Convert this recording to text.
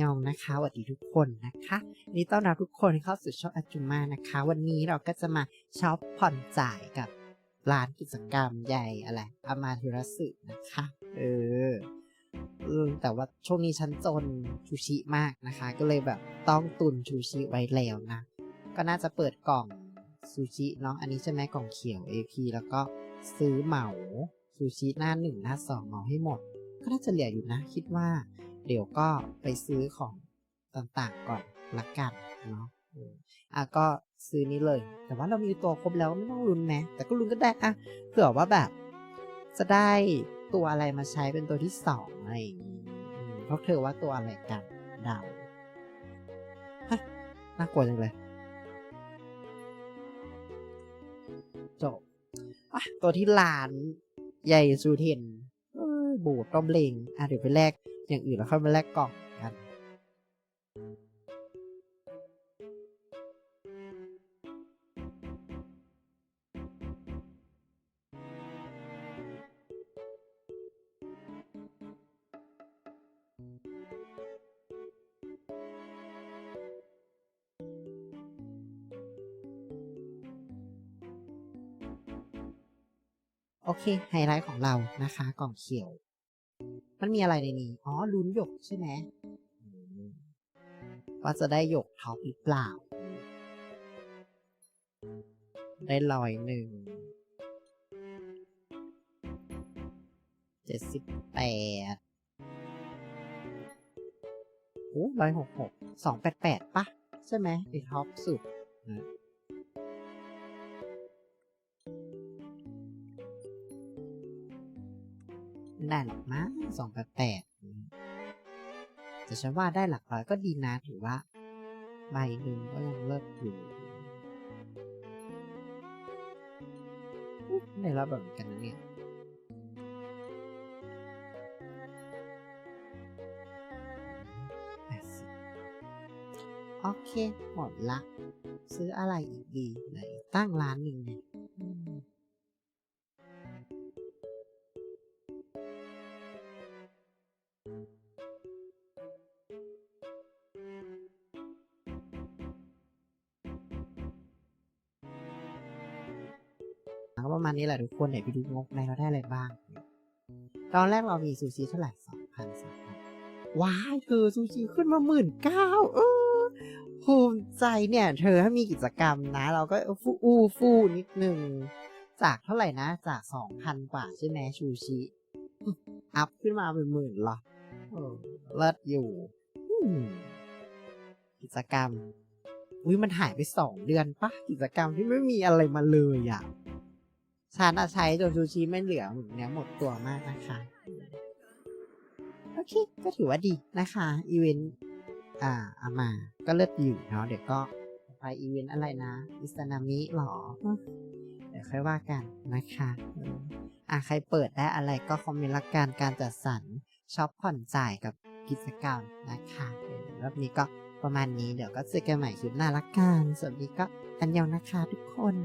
ยองนะคะสวัสดีทุกคนนะคะนดีต้อนรับทุกคนเข้าสู่ช่องอาจุมานะคะ วันนี้เราก็จะมาช็อปผ่อนจ่ายกับร้านกิจกรรมใหญ่อะไรอามาเทรัสึนะคะ เออเออแต่ว่าช่วงนี้ฉันจนชูชิมากนะคะ ก็เลยแบบต้องตุนชูชิไว้แล้วนะ ก็น่าจะเปิดกล่องซูชิเนาะอันนี้ใช่ไหมกล่องเขียว AP แล้วก็ซื้อเหมาซูชิหน้าหนึ่งหน้าสองเหมาให้หมด ก็น่าจะเหลืออยู่นะ คิดว่า เดี๋ยวก็ไปซื้อของต่างๆก่อนละกันเนาะอะก็ซื้อนี้เลย แต่ว่าเรามีตัวครบแล้วไม่ต้องลุ้นไหมแต่ก็ลุ้นก็ได้อะเผื่อว่าแบบ จะได้ตัวอะไรมาใช้เป็นตัวที่สองอะไรอย่างงี้เพราะเธอว่าตัวอะไรกันดาฮะน่ากลัวจังเลยจบอะตัวที่ร้านใหญ่ซูเทนบูดต้มเลงอะเดี๋ยวไปแลก อย่างอื่นแล้วค่อยมาแลกกล่องกันโอเค ไฮไลท์ของเรานะคะ กล่องเขียว มันมีอะไรในนี้ อ๋อลุ้นหยกใช่ไหมอืมว่าจะได้หยกท็อปหรือเปล่า ได้ลอยหนึ่งเจ็ดสิบแปดโอ้ร้อยหกหกสองแปดแปดปะใช่ไหมไอท็อปสุดนะ ไม่ได้หรอกมั้งสองแปดแปดแต่ฉันว่าได้หลักร้อยก็ดีนะถือว่า ใบหนึ่งก็ยังเลิศอยู่ได้รับแบบนกันนะเนี่ยโอเค หมดละ ซื้ออะไรอีกดีไหนตั้งร้านหนึ่งเนี่ย ก็ประมาณนี้แหละทุกคนเดี๋ยวไปดูงบในเราได้อะไรบ้าง ตอนแรกเรามีซูชิเท่าไหร่สองพันสามพันว้ายเธอซูชิขึ้นมาหมื่นเก้าเออภูมิใจเนี่ย เธอถ้ามีกิจกรรมนะ เราก็ฟูอูฟูนิดนึง จากเท่าไหร่นะ จากสองพันกว่าใช่ไหมชูชิอัพขึ้นมาเป็นหมื่นเหรอเลิศอยู่กิจกรรมอุ้ยมันหายไปสองเดือนปะกิจกรรมที่ไม่มีอะไรมาเลยอะ ฉันอะใช้จนซูชิไม่เหลือหมดเนี้ยหมดตัวมากนะคะ โอเค ก็ถือว่าดีนะคะ อีเวนต์อ่าเอามา ก็เลิศอยู่เนาะเดี๋ยวก็ไปอีเวนต์อะไรนะ อิสนามิหรอ เดี๋ยวค่อยว่ากันนะคะอะใครเปิดได้อะไรก็คอมเมนต์ละกันการจัดสรรช็อปผ่อนจ่ายกับกิจกรรมนะคะเดี๋ยวรอบนี้ก็ประมาณนี้เดี๋ยวก็เจอกันใหม่คลิปหน้าละกันสวัสดีก็อันยองนะคะทุกคน